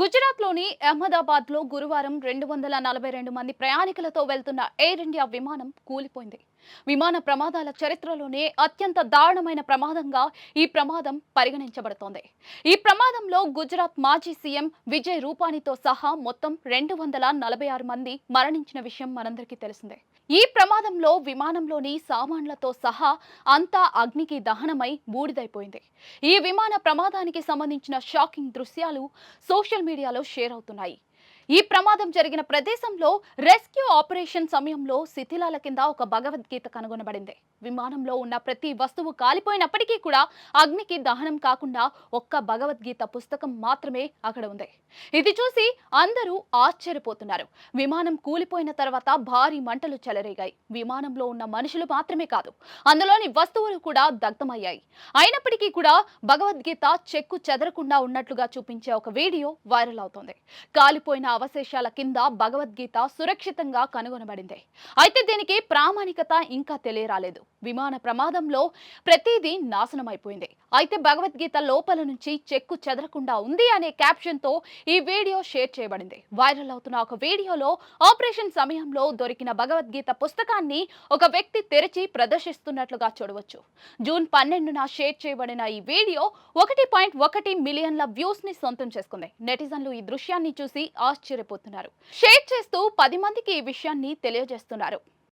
గుజరాత్లోని అహ్మదాబాద్లో గురువారం రెండు వందల నలభై రెండు మంది ప్రయాణికులతో వెళ్తున్న ఎయిర్ ఇండియా విమానం కూలిపోయింది. విమాన ప్రమాదాల చరిత్రలోనే అత్యంత దారుణమైన ప్రమాదంగా ఈ ప్రమాదం పరిగణించబడుతోంది. ఈ ప్రమాదంలో గుజరాత్ మాజీ సీఎం విజయ్ రూపానీతో సహా మొత్తం రెండు వందల నలభై ఆరు మంది మరణించిన విషయం మనందరికీ తెలిసిందే. ఈ ప్రమాదంలో విమానంలోని సామాన్లతో సహా అంతా అగ్నికి దహనమై బూడిదైపోయింది. ఈ విమాన ప్రమాదానికి సంబంధించిన షాకింగ్ దృశ్యాలు సోషల్ మీడియాలో షేర్ అవుతున్నాయి. ఈ ప్రమాదం జరిగిన ప్రదేశంలో రెస్క్యూ ఆపరేషన్ సమయంలో శిథిలాల కింద ఒక భగవద్గీత కనుగొనబడింది. విమానంలో ఉన్న ప్రతి వస్తువు కాలిపోయినప్పటికీ కూడా అగ్నికి దహనం కాకుండా ఒక్క భగవద్గీత పుస్తకం మాత్రమే అక్కడ ఉంది. ఇది చూసి అందరూ ఆశ్చర్యపోతున్నారు. విమానం కూలిపోయిన తర్వాత భారీ మంటలు చెలరేగాయి. విమానంలో ఉన్న మనుషులు మాత్రమే కాదు అందులోని వస్తువులు కూడా దగ్ధమయ్యాయి. అయినప్పటికీ కూడా భగవద్గీత చెక్కు చెదరకుండా ఉన్నట్లుగా చూపించే ఒక వీడియో వైరల్ అవుతోంది. కాలిపోయిన అవశేషాల కింద భగవద్గీత సురక్షితంగా కనుగొనబడింది. అయితే దీనికి ప్రామాణికత ఇంకా తెలియరాలేదు. విమాన ప్రమాదంలో ప్రతిదీ నాశనమైపోయింది. అయితే భగవద్గీత లోపల నుంచి చెక్కు చెదరకుండా ఉంది అనే క్యాప్షన్తో ఈ వీడియో షేర్ చేయబడింది. వైరల్ అవుతున్న ఒక వీడియోలో ఆపరేషన్ సమయంలో దొరికిన భగవద్గీత పుస్తకాన్ని ఒక వ్యక్తి తెరిచి ప్రదర్శిస్తున్నట్లుగా చూడవచ్చు. జూన్ పన్నెండున షేర్ చేయబడిన ఈ వీడియో ఒకటి పాయింట్ ఒకటి మిలియన్ల వ్యూస్ని సొంతం చేసుకుంది. నెటిజన్లు ఈ దృశ్యాన్ని చూసి ఆశ్చర్యపోతున్నారు. షేర్ చేస్తూ పది మందికి ఈ విషయాన్ని తెలియజేస్తున్నారు.